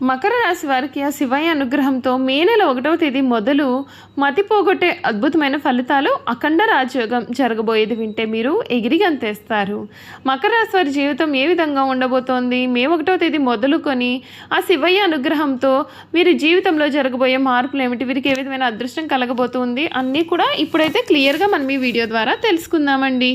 మకర రాశి వారికి ఆ శివయ్య అనుగ్రహంతో మే నెల ఒకటవ తేదీ మొదలు మతి పోగొట్టే అద్భుతమైన ఫలితాలు అఖండ రాజయోగం జరగబోయేది వింటే మీరు ఎగిరి గంతేస్తారు. మకర రాశి వారి జీవితం ఏ విధంగా ఉండబోతోంది? మే ఒకటవ తేదీ మొదలుకొని ఆ శివయ్య అనుగ్రహంతో వీరి జీవితంలో జరగబోయే మార్పులు ఏమిటి? వీరికి ఏ విధమైన అదృష్టం కలగబోతుంది? అన్నీ కూడా ఇప్పుడైతే క్లియర్గా మనం ఈ వీడియో ద్వారా తెలుసుకుందామండి.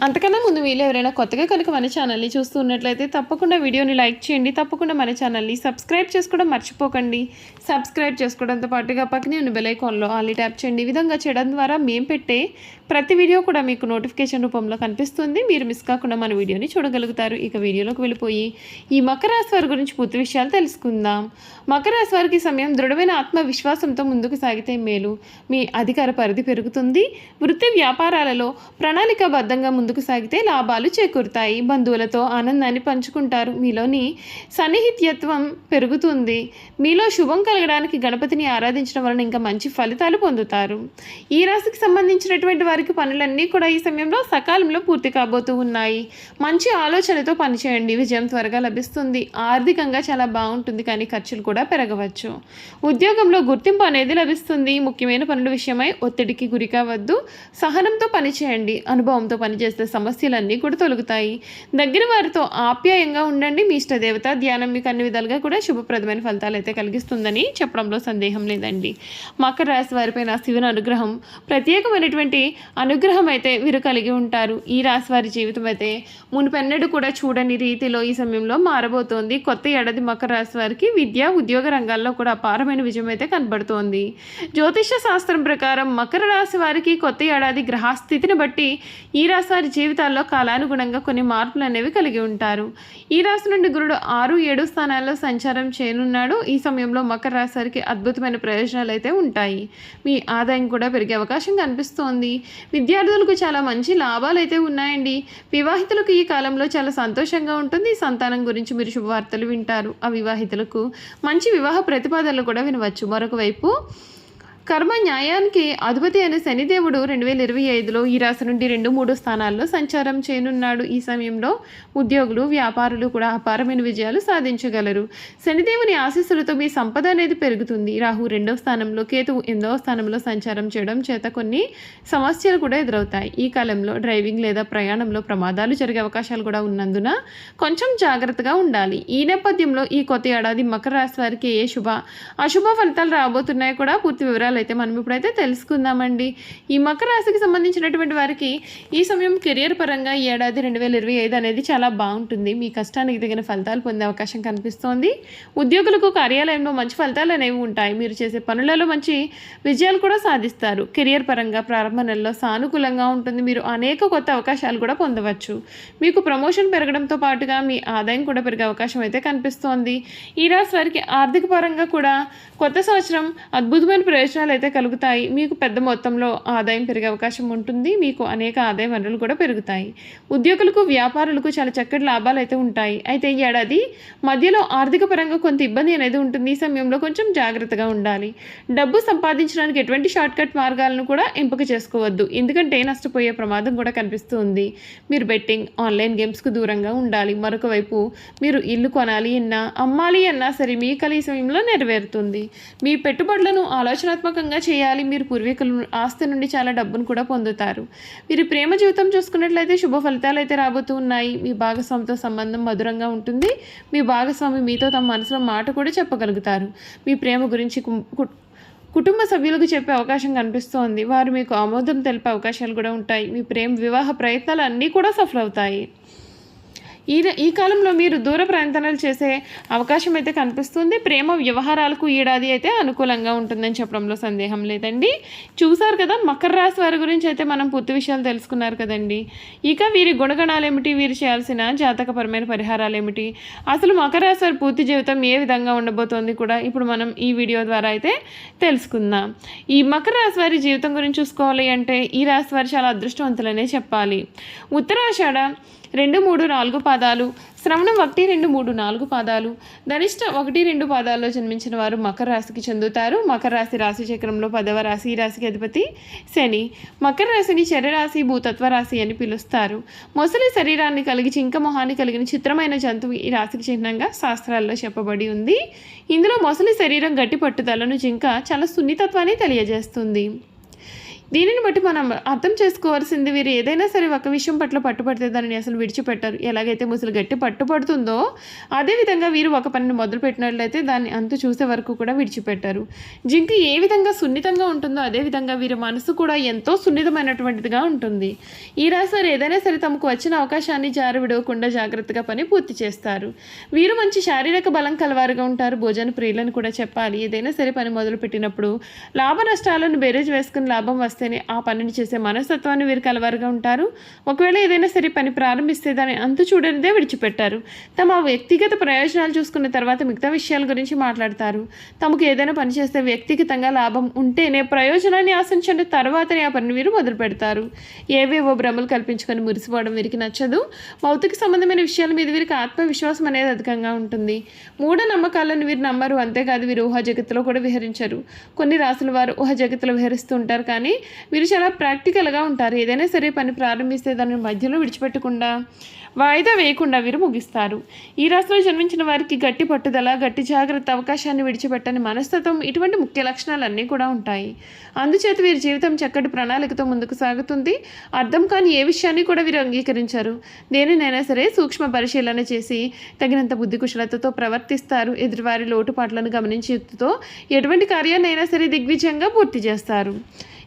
అంతకన్నా ముందు వీళ్ళు ఎవరైనా కొత్తగా కనుక మన ఛానల్ని చూస్తూ ఉన్నట్లయితే తప్పకుండా వీడియోని లైక్ చేయండి. తప్పకుండా మన ఛానల్ని సబ్స్క్రైబ్ చేసుకోవడం మర్చిపోకండి. సబ్స్క్రైబ్ చేసుకోవడంతో పాటుగా పక్కనే ఉన్న బెలైకాన్లో ఐకాన్లో ట్యాప్ చేయండి. ఈ విధంగా చేయడం ద్వారా మేము పెట్టే ప్రతి వీడియో కూడా మీకు నోటిఫికేషన్ రూపంలో కనిపిస్తుంది. మీరు మిస్ కాకుండా మన వీడియోని చూడగలుగుతారు. ఇక వీడియోలోకి వెళ్ళిపోయి ఈ మకర రాశి వారి గురించి పూర్తి విషయాలు తెలుసుకుందాం. మకర రాశి వారికి సమయం దృఢమైన ఆత్మవిశ్వాసంతో ముందుకు సాగితే మేలు. మీ అధికార పరిధి పెరుగుతుంది. వృత్తి వ్యాపారాలలో ప్రణాళికాబద్ధంగా ముందుకు సాగితే లాభాలు చేకూరుతాయి. బంధువులతో ఆనందాన్ని పంచుకుంటారు. మీలోని సన్నిహిత్యత్వం పెరుగుతుంది. మీలో శుభం కలగడానికి గణపతిని ఆరాధించడం వలన ఇంకా మంచి ఫలితాలు పొందుతారు. ఈ రాశికి సంబంధించినటువంటి వారికి పనులన్నీ కూడా ఈ సమయంలో సకాలంలో పూర్తి కాబోతూ ఉన్నాయి. మంచి ఆలోచనతో పనిచేయండి. విజయం త్వరగా లభిస్తుంది. ఆర్థికంగా చాలా బాగుంటుంది. కానీ ఖర్చులు కూడా పెరగవచ్చు. ఉద్యోగంలో గుర్తింపు అనేది లభిస్తుంది. ముఖ్యమైన పనుల విషయమై ఒత్తిడికి గురి కావద్దు. సహనంతో పనిచేయండి. అనుభవంతో పనిచేస్తే సమస్యలన్నీ కూడా తొలగుతాయి. దగ్గర వారితో ఆప్యాయంగా ఉండండి మీ ఇష్టదేవత ధ్యానం మీకు అన్ని విధాలుగా కూడా శుభప్రదమైన ఫలితాలు అయితే కలిగిస్తుందని చెప్పడంలో సందేహం లేదండి. మకర రాశి వారిపైన శివుని అనుగ్రహం ప్రత్యేకమైనటువంటి అనుగ్రహం అయితే వీరు కలిగి ఉంటారు. ఈ రాశి వారి జీవితం అయితే మునుపెన్నడూ కూడా చూడని రీతిలో ఈ సమయంలో మారబోతోంది. కొత్త ఏడాది మకర రాశి వారికి విద్య ఉద్యోగ రంగాల్లో కూడా అపారమైన విజయం అయితే కనబడుతోంది. జ్యోతిష శాస్త్రం ప్రకారం మకర రాశి వారికి కొత్త ఏడాది గ్రహస్థితిని బట్టి ఈ రాశి వారి జీవితాల్లో కాలానుగుణంగా కొన్ని మార్పులు అనేవి కలిగి ఉంటారు. ఈ రాశి నుండి గురుడు ఆరు ఏడు స్థానాల్లో సంచారం చేయనున్నాడు. ఈ సమయంలో మకర రాశి వారికి అద్భుతమైన ప్రయోజనాలు అయితే ఉంటాయి. మీ ఆదాయం కూడా పెరిగే అవకాశం కనిపిస్తోంది. విద్యార్థులకు చాలా మంచి లాభాలు అయితే ఉన్నాయండి. వివాహితులకు ఈ కాలంలో చాలా సంతోషంగా ఉంటుంది. సంతానం గురించి మీరు శుభవార్తలు వింటారు. అవివాహితులకు మంచి వివాహ ప్రతిపాదనలు కూడా వినవచ్చు. మరొక వైపు కర్మ న్యాయానికి అధిపతి అయిన శనిదేవుడు రెండు వేల ఇరవై ఐదులో ఈ రాశి నుండి రెండు మూడు స్థానాల్లో సంచారం చేయనున్నాడు. ఈ సమయంలో ఉద్యోగులు వ్యాపారులు కూడా అపారమైన విజయాలు సాధించగలరు. శనిదేవుని ఆశీస్సులతో మీ సంపద అనేది పెరుగుతుంది. రాహు రెండవ స్థానంలో కేతువు ఎనిమిదవ స్థానంలో సంచారం చేయడం చేత కొన్ని సమస్యలు కూడా ఎదురవుతాయి. ఈ కాలంలో డ్రైవింగ్ లేదా ప్రయాణంలో ప్రమాదాలు జరిగే అవకాశాలు కూడా ఉన్నందున కొంచెం జాగ్రత్తగా ఉండాలి. ఈ నేపథ్యంలో ఈ కొత్త ఏడాది మకర రాశి వారికి ఏ శుభ అశుభ ఫలితాలు రాబోతున్నాయో కూడా పూర్తి వివరాలు అయితే మనం ఇప్పుడైతే తెలుసుకుందామండి. ఈ మకర రాశికి సంబంధించినటువంటి వారికి ఈ సమయం కెరియర్ పరంగా ఈ ఏడాది రెండు వేల ఇరవై ఐదు అనేది చాలా బాగుంటుంది. మీ కష్టానికి తగిన ఫలితాలు పొందే అవకాశం కనిపిస్తోంది. ఉద్యోగులకు కార్యాలయంలో మంచి ఫలితాలు అనేవి ఉంటాయి. మీరు చేసే పనులలో మంచి విజయాలు కూడా సాధిస్తారు. కెరియర్ పరంగా ప్రారంభ నెలలో సానుకూలంగా ఉంటుంది. మీరు అనేక కొత్త అవకాశాలు కూడా పొందవచ్చు. మీకు ప్రమోషన్ పెరగడంతో పాటుగా మీ ఆదాయం కూడా పెరిగే అవకాశం అయితే కనిపిస్తోంది. ఈ రాశి వారికి ఆర్థిక పరంగా కూడా కొత్త సంవత్సరం అద్భుతమైన ప్రయోజనాలు అయితే కలుగుతాయి. మీకు పెద్ద మొత్తంలో ఆదాయం పెరిగే అవకాశం ఉంటుంది. మీకు అనేక ఆదాయ వనరులు కూడా పెరుగుతాయి. ఉద్యోగులకు వ్యాపారులకు చాలా చక్కటి లాభాలు అయితే ఉంటాయి. అయితే ఈ ఏడాది మధ్యలో ఆర్థిక పరంగా కొంత ఇబ్బంది అనేది ఉంటుంది. ఈ సమయంలో కొంచెం జాగ్రత్తగా ఉండాలి. డబ్బు సంపాదించడానికి ఎటువంటి షార్ట్ కట్ మార్గాలను కూడా ఎంపిక చేసుకోవద్దు. ఎందుకంటే నష్టపోయే ప్రమాదం కూడా కనిపిస్తుంది మీరు బెట్టింగ్ ఆన్లైన్ గేమ్స్కు దూరంగా ఉండాలి. మరొక వైపు మీరు ఇల్లు కొనాలి అన్నా అమ్మాలి అన్నా సరే మీ కల ఈ సమయంలో నెరవేరుతుంది. మీ పెట్టుబడులను ఆలోచనాత్మక ప్రేమపూర్వకంగా చేయాలి. మీరు పూర్వీకులు ఆస్తి నుండి చాలా డబ్బును కూడా పొందుతారు. మీరు ప్రేమ జీవితం చూసుకున్నట్లయితే శుభ ఫలితాలు అయితే రాబోతూ ఉన్నాయి. మీ భాగస్వామితో సంబంధం మధురంగా ఉంటుంది. మీ భాగస్వామి మీతో తమ మనసులో మాట కూడా చెప్పగలుగుతారు. మీ ప్రేమ గురించి కు- కుటుంబ సభ్యులకు చెప్పే అవకాశం కనిపిస్తోంది. వారు మీకు ఆమోదం తెలిపే అవకాశాలు కూడా ఉంటాయి. మీ ప్రేమ వివాహ ప్రయత్నాలు అన్నీ కూడా సఫలవుతాయి. ఈ ఈ కాలంలో మీరు దూర ప్రయాణాలు చేసే అవకాశం అయితే కనిపిస్తుంది. ప్రేమ వ్యవహారాలకు ఈడాది ఏడాది అయితే అనుకూలంగా ఉంటుందని చెప్పడంలో సందేహం లేదండి. చూసారు కదా మకర రాశి వారి గురించి అయితే మనం పూర్తి విషయాలు తెలుసుకున్నారు కదండి. ఇక వీరి గుణగణాలు ఏమిటి వీరు చేయాల్సిన జాతకపరమైన పరిహారాలు ఏమిటి అసలు మకర రాశి వారి పూర్తి జీవితం ఏ విధంగా ఉండబోతోంది కూడా ఇప్పుడు మనం ఈ వీడియో ద్వారా అయితే తెలుసుకుందాం. ఈ మకర రాశి వారి జీవితం గురించి చూసుకోవాలి అంటే ఈ రాశి వారు చాలా అదృష్టవంతులనే చెప్పాలి. ఉత్తరాషాఢ రెండు మూడు నాలుగు పాదాలు. శ్రవణం ఒకటి రెండు మూడు నాలుగు పాదాలు. ధనిష్ట ఒకటి రెండు పాదాల్లో జన్మించిన వారు మకర రాశికి చెందుతారు. మకర రాశి రాశి చక్రంలో పదవ రాశి ఈ రాశికి అధిపతి శని. మకర రాశిని శరీరాశి భూతత్వ రాశి అని పిలుస్తారు. మొసలి శరీరాన్ని కలిగి చింక మొహాన్ని కలిగిన చిత్రమైన జంతువు ఈ రాశికి చిహ్నంగా శాస్త్రాల్లో చెప్పబడి ఉంది. ఇందులో మొసలి శరీరం గట్టి పట్టుదలను జింక చాలా సున్నితత్వాన్ని తెలియజేస్తుంది. దీనిని బట్టి మనం అర్థం చేసుకోవాల్సింది వీరు ఏదైనా సరే ఒక విషయం పట్ల పట్టుబడితే దానిని అసలు విడిచిపెట్టారు. ఎలాగైతే ముసలు గట్టి పట్టుబడుతుందో అదేవిధంగా వీరు ఒక పనిని మొదలుపెట్టినట్లయితే దాన్ని అంతు చూసే వరకు కూడా విడిచిపెట్టారు. జింక ఏ విధంగా సున్నితంగా ఉంటుందో అదేవిధంగా వీరి మనసు కూడా ఎంతో సున్నితమైనటువంటిదిగా ఉంటుంది. ఈ రాశి వారు ఏదైనా సరే తమకు వచ్చిన అవకాశాన్ని జారు విడవకుండా జాగ్రత్తగా పని పూర్తి చేస్తారు. వీరు మంచి శారీరక బలం కలవారుగా ఉంటారు. భోజన ప్రియులను కూడా చెప్పాలి. ఏదైనా సరే పని మొదలుపెట్టినప్పుడు లాభ నష్టాలను బేరేజ్ వేసుకుని లాభం వస్తే వస్తేనే ఆ పనిని చేసే మనస్తత్వాన్ని వీరు కలవారుగా ఉంటారు. ఒకవేళ ఏదైనా సరే పని ప్రారంభిస్తే దాన్ని అంతు చూడనిదే విడిచిపెట్టారు. తమ వ్యక్తిగత ప్రయోజనాలు చూసుకున్న తర్వాత మిగతా విషయాల గురించి మాట్లాడతారు. తమకు ఏదైనా పని చేస్తే వ్యక్తిగతంగా లాభం ఉంటేనే ప్రయోజనాన్ని ఆశించండి తర్వాతనే ఆ పనిని వీరు మొదలు పెడతారు ఏవేవో భ్రమలు కల్పించుకొని మురిసిపోవడం వీరికి నచ్చదు. భౌతిక సంబంధమైన విషయాల మీద వీరికి ఆత్మవిశ్వాసం అనేది అధికంగా ఉంటుంది. మూఢ నమ్మకాలను వీరు నమ్మరు. అంతేకాదు వీరు ఊహా జగత్తులో కూడా విహరించరు. కొన్ని రాసుల వారు ఊహ జగత్తులో విహరిస్తూ ఉంటారు కానీ వీరు చాలా ప్రాక్టికల్గా ఉంటారు. ఏదైనా సరే పని ప్రారంభిస్తే దాన్ని మధ్యలో విడిచిపెట్టకుండా వాయిదా వేయకుండా వీరు ముగిస్తారు. ఈ రాశిలో జన్మించిన వారికి గట్టి పట్టుదల గట్టి జాగ్రత్త అవకాశాన్ని విడిచిపెట్టని మనస్తత్వం ఇటువంటి ముఖ్య లక్షణాలన్నీ కూడా ఉంటాయి. అందుచేత వీరి జీవితం చక్కటి ప్రణాళికతో ముందుకు సాగుతుంది. అర్థం కాని ఏ విషయాన్ని కూడా వీరు అంగీకరించారు. దేనినైనా సరే సూక్ష్మ పరిశీలన చేసి తగినంత బుద్ధి కుశలతతో ప్రవర్తిస్తారు. ఎదురువారి లోటుపాట్లను గమనించి యుక్తితో ఎటువంటి కార్యాన్నైనా సరే దిగ్విజయంగా పూర్తి చేస్తారు.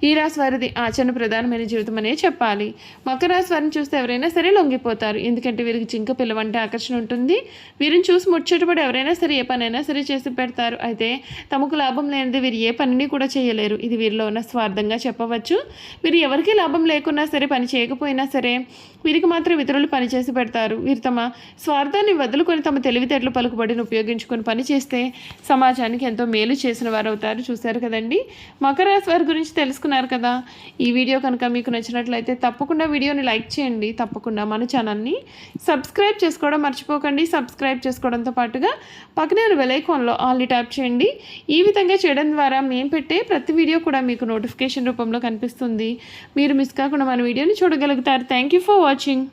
ఈ రాశి వారిది ఆచరణ ప్రధానమైన జీవితం అనే చెప్పాలి. మకర రాశి వారిని చూస్తే ఎవరైనా సరే లొంగిపోతారు. ఎందుకంటే వీరికి జింక పిల్లవంటే ఆకర్షణ ఉంటుంది. వీరిని చూసి ముచ్చటపడి ఎవరైనా సరే ఏ పనైనా సరే చేసి పెడతారు. అయితే తమకు లాభం లేనిది వీరు ఏ పనిని కూడా చేయలేరు. ఇది వీరిలో ఉన్న స్వార్థంగా చెప్పవచ్చు. వీరు ఎవరికి లాభం లేకున్నా సరే పని చేయకపోయినా సరే వీరికి మాత్రం ఇతరులు పనిచేసి పెడతారు. వీరు తమ స్వార్థాన్ని వదులుకొని తమ తెలివితేటలు పలుకుబడిని ఉపయోగించుకొని పనిచేస్తే సమాజానికి ఎంతో మేలు చేసిన వారు అవుతారు చూశారు కదండి? మకర రాశి వారి గురించి తెలుసుకున్నారు కదా? ఈ వీడియో కనుక మీకు నచ్చినట్లయితే తప్పకుండా వీడియోని లైక్ చేయండి. తప్పకుండా మన ఛానల్ని సబ్స్క్రైబ్ చేసుకోవడం మర్చిపోకండి. సబ్స్క్రైబ్ చేసుకోవడంతో పాటుగా పక్కనే ఉన్న వెలైకాన్లో ఆల్ని ట్యాప్ చేయండి. ఈ విధంగా చేయడం ద్వారా మేము పెట్టే ప్రతి వీడియో కూడా మీకు నోటిఫికేషన్ రూపంలో కనిపిస్తుంది. మీరు మిస్ కాకుండా మన వీడియోని చూడగలుగుతారు. Thank you for watching. watching.